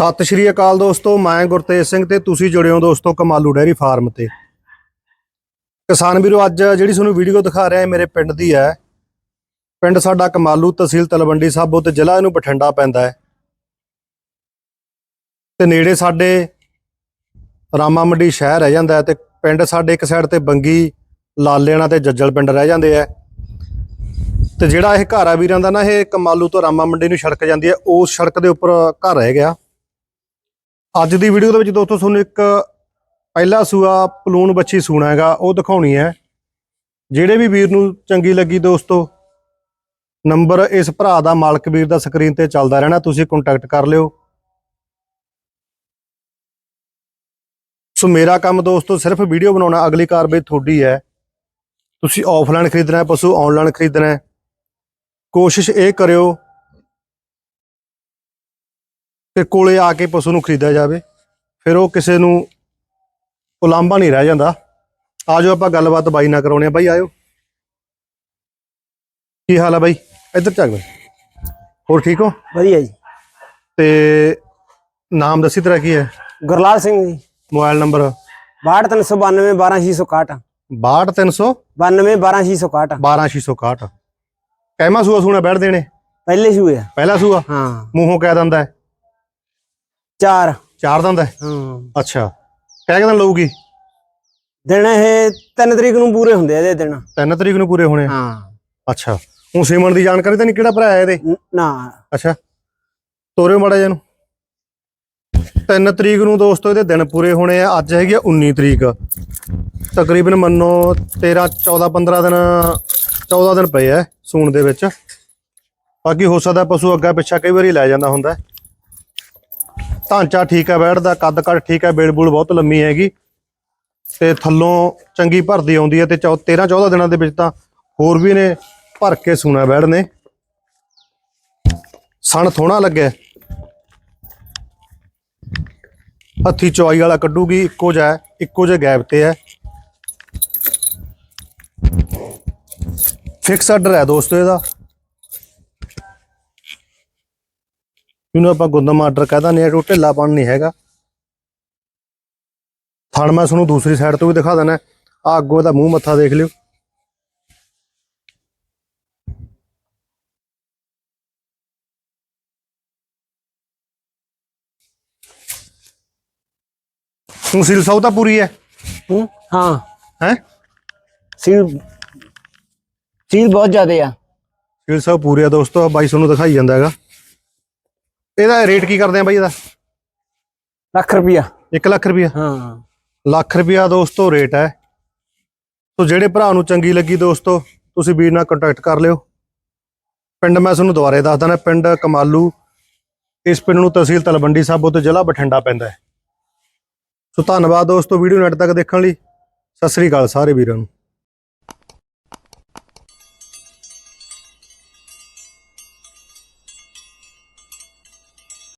ਸਤਿ ਸ਼੍ਰੀ ਅਕਾਲ ਦੋਸਤੋ, ਮੈਂ ਗੁਰਤੇਜ ਸਿੰਘ ਤੇ ਤੁਸੀਂ ਜੁੜੇ ਹੋ ਦੋਸਤੋ ਕਮਾਲੂ ਡੈਰੀ ਫਾਰਮ ਤੇ। ਕਿਸਾਨ ਵੀਰੋ, ਅੱਜ ਜਿਹੜੀ ਤੁਹਾਨੂੰ ਵੀਡੀਓ ਦਿਖਾ ਰਿਹਾ ਇਹ ਮੇਰੇ ਪਿੰਡ ਦੀ ਹੈ। ਪਿੰਡ ਸਾਡਾ ਕਮਾਲੂ ਤਹਿਸੀਲ ਤਲਵੰਡੀ ਸਾਬੋ ਤੇ ਜ਼ਿਲ੍ਹਾ ਇਹਨੂੰ ਬਠਿੰਡਾ ਪੈਂਦਾ ਹੈ। ਤੇ ਨੇੜੇ ਸਾਡੇ ਰਾਮਾ ਮੰਡੀ ਸ਼ਹਿਰ ਰਹਿ ਜਾਂਦਾ ਹੈ ਤੇ ਪਿੰਡ ਸਾਡੇ ਇੱਕ ਸਾਈਡ ਤੇ ਬੰਗੀ ਲਾਲੇਣਾ ਤੇ ਜੱਜਲ ਪਿੰਡ ਰਹਿ ਜਾਂਦੇ ਆ ਤੇ ਜਿਹੜਾ ਇਹ ਘਰ ਆ ਵੀਰਾਂ ਦਾ ਨਾ, ਇਹ ਕਮਾਲੂ ਤੋਂ ਰਾਮਾ ਮੰਡੀ ਨੂੰ ਸੜਕ ਜਾਂਦੀ ਹੈ। ਉਸ ਸੜਕ ਦੇ ਉੱਪਰ ਘਰ ਰਹਿ ਗਿਆ। ਅੱਜ ਦੀ ਵੀਡੀਓ ਦੇ ਵਿੱਚ ਦੋਸਤੋ ਤੁਹਾਨੂੰ ਇੱਕ ਪਹਿਲਾ ਸੂਆ ਪਲੂਨ ਬੱਚੀ ਸੂਣਾ ਹੈਗਾ, ਉਹ ਦਿਖਾਉਣੀ ਹੈ। ਜਿਹੜੇ ਵੀ ਵੀਰ ਨੂੰ ਚੰਗੀ ਲੱਗੀ ਦੋਸਤੋ ਨੰਬਰ ਇਸ ਭਰਾ ਦਾ ਮਾਲਕ ਵੀਰ ਦਾ ਸਕਰੀਨ ਤੇ ਚੱਲਦਾ ਰਹਿਣਾ, ਤੁਸੀਂ ਕੰਟੈਕਟ ਕਰ ਲਿਓ। ਸੋ ਮੇਰਾ ਕੰਮ ਦੋਸਤੋ ਸਿਰਫ ਵੀਡੀਓ ਬਣਾਉਣਾ, ਅਗਲੀ ਕਾਰਵਾਈ ਤੁਹਾਡੀ ਹੈ। ਤੁਸੀਂ ਆਫਲਾਈਨ ਖਰੀਦਣਾ ਹੈ, ਪਸ਼ੂ ਆਨਲਾਈਨ ਖਰੀਦਣਾ ਹੈ। ਕੋਸ਼ਿਸ਼ ਇਹ ਕਰਿਓ ਕਿ ਕੋਲੇ ਆ ਕੇ ਪਸ਼ੂ ਨੂੰ ਖਰੀਦਿਆ ਜਾਵੇ ਫਿਰ ਉਹ ਕਿਸੇ ਨੂੰ ਉਲਾਂਭਾ ਨਹੀਂ ਰਹਿ ਜਾਂਦਾ। ਆਜੋ ਆਪਾਂ ਗੱਲਬਾਤ ਬਾਈ ਨਾਲ ਕਰਾਉਣੇ ਆ ਬਾਈ ਆਇਓ। ਕੀ ਹਾਲ ਆ ਬਾਈ? ਇੱਧਰ ਚੱਕ ਬਾਈ। ਹੋਰ ਠੀਕ ਹੋ? ਵਧੀਆ ਜੀ। ਤੇ ਨਾਮ ਦੱਸੀ ਤੇਰਾ ਕੀ ਹੈ? ਗੁਰਲਾਲ ਸਿੰਘ ਜੀ। Mobile number? 62392 12661 62300 92 12661 12661 ਕਹਿਮਾ ਸੂਆ ਸੂਣਾ ਬੈਠ ਦੇਣੇ? ਪਹਿਲੇ ਸ਼ੂਏ ਆ। ਪਹਿਲਾ ਸੂਆ? ਹਾਂ। ਮੂੰਹੋਂ ਕਹਿ ਦਿੰਦਾ ਹੈ। ਚਾਰ। ਚਾਰ ਦੰਦ ਹੈ? ਹਾਂ। ਅੱਛਾ। ਕਹਿ ਦਿਨ ਲਊਗੀ? ਦਿਨ ਇਹ 3 ਤਰੀਕ ਨੂੰ ਪੂਰੇ ਹੁੰਦੇ ਆ ਇਹਦੇ ਦਿਨ। ਤਿੰਨ ਤਰੀਕ ਨੂੰ ਪੂਰੇ ਹੋਣੇ ਆ। ਹਾਂ। ਅੱਛਾ। ਹੁਣ ਸੀਮਨ ਦੀ ਜਾਣਕਾਰੀ ਤਾਂ ਨਹੀਂ ਕਿਹੜਾ ਭਰਾ ਹੈ ਇਹਦੇ? ਨ- ਨਾ। ਅੱਛਾ। ਤੋਰਿਓ ਮਾੜਾ ਜਿਹਾ ਨੂੰ 3 ਤਰੀਕ ਨੂੰ ਦੋਸਤੋ ਇਹਦੇ ਦਿਨ ਪੂਰੇ ਹੋਣੇ ਆ। ਅੱਜ ਹੈਗੀ ਆ 19 ਤਰੀਕ। ਤਕਰੀਬਨ ਮੰਨੋ 13 14 15 ਦਿਨ 14 ਦਿਨ ਪਏ ਆ ਸੂਣ ਦੇ ਵਿੱਚ। ਬਾਕੀ ਹੋ ਸਕਦਾ ਪਸ਼ੂ ਅੱਗਾ ਪਿੱਛਾ ਕਈ ਵਾਰੀ ਲੈ ਜਾਂਦਾ ਹੁੰਦਾ। ਹੈ। ਢਾਂਚਾ ਠੀਕ ਹੈ ਬੈਠਦਾ ਕੱਦ ਕੱਦ ਠੀਕ ਹੈ, ਬੇਲ ਬੂਲ ਬਹੁਤ ਲੰਮੀ ਹੈਗੀ। ਤੇ ਥੱਲੋਂ ਚੰਗੀ ਭਰਦੀ ਆਉਂਦੀ ਹੈ ਤੇ 13 14 ਦਿਨਾਂ ਦੇ ਵਿੱਚ ਤਾਂ ਹੋਰ ਵੀ ਨੇ ਭਰ ਕੇ ਸੂਣਾ ਬੈੜ ਨੇ। ਸਣ ਥੋਣਾ ਲੱਗਿਆ। ਹੱਥੀ ਚੌਈ ਵਾਲਾ ਕੱਢੂਗੀ, ਇੱਕੋ ਜਿਹਾ ਇੱਕੋ ਜਿਹਾ ਗੈਪ ਤੇ ਹੈ। ਫਿਕਸ ਆਰਡਰ ਹੈ ਦੋਸਤੋ ਇਹਦਾ। ਇਹਨੂੰ ਆਪਾਂ ਗੁੰਦਮ ਆਰਡਰ ਕਹਦਾ ਨਹੀਂ ਹੈ ਢਿੱਲਾ ਪਣ ਨਹੀਂ ਹੈਗਾ। ਥਣ ਮੈਂ ਤੁਹਾਨੂੰ ਦੂਸਰੀ ਸਾਈਡ ਤੋਂ ਵੀ ਦਿਖਾ ਦੇਣਾ ਆ ਅੱਗੋਂ ਦਾ ਮੂੰਹ ਮੱਥਾ ਦੇਖ ਲਿਓ। ਹੁਣ ਸਿਲ ਸੌ ਤਾਂ ਪੂਰੀ ਹੈ। ਹੂੰ ਹਾਂ। ਹੈ? ਸੀਲ ਸੀਲ ਬਹੁਤ ਜ਼ਿਆਦੇ ਆ। ਸਿਲ ਸੌ ਪੂਰੀ ਆ ਦੋਸਤੋ ਬਾਈ ਤੁਹਾਨੂੰ ਦਿਖਾਈ ਜਾਂਦਾ ਹੈਗਾ। ਇਹਦਾ ਰੇਟ ਕੀ ਕਰਦੇ ਆ ਬਾਈ ਇਹਦਾ? ਲੱਖ ਰੁਪਿਆ 1 ਲੱਖ ਰੁਪਇਆ ਹਾਂ। ਲੱਖ ਰੁਪਇਆ ਦੋਸਤੋ ਰੇਟ ਹੈ। ਸੋ ਜਿਹੜੇ ਭਰਾ ਨੂੰ ਚੰਗੀ ਲੱਗੀ ਦੋਸਤੋ ਤੁਸੀਂ ਵੀਰ ਨਾਲ ਕੰਟੈਕਟ ਕਰ ਲਿਓ। ਪਿੰਡ ਮੈਂ ਤੁਹਾਨੂੰ ਦੁਬਾਰੇ ਦੱਸ ਦਣਾ ਪਿੰਡ ਕਮਾਲੂ। ਇਸ ਪਿੰਡ ਨੂੰ ਤਹਿਸੀਲ ਤਲਵੰਡੀ ਸਾਬੋ ਤੇ ਜ਼ਿਲ੍ਹਾ ਬਠਿੰਡਾ ਪੈਂਦਾ ਹੈ। ਸੋ ਧੰਨਵਾਦ ਦੋਸਤੋ ਵੀਡੀਓ ਨੈਟ ਤੱਕ ਦੇਖਣ ਲਈ। ਸਤਿ ਸ੍ਰੀ ਅਕਾਲ ਸਾਰੇ ਵੀਰਾਂ ਨੂੰ।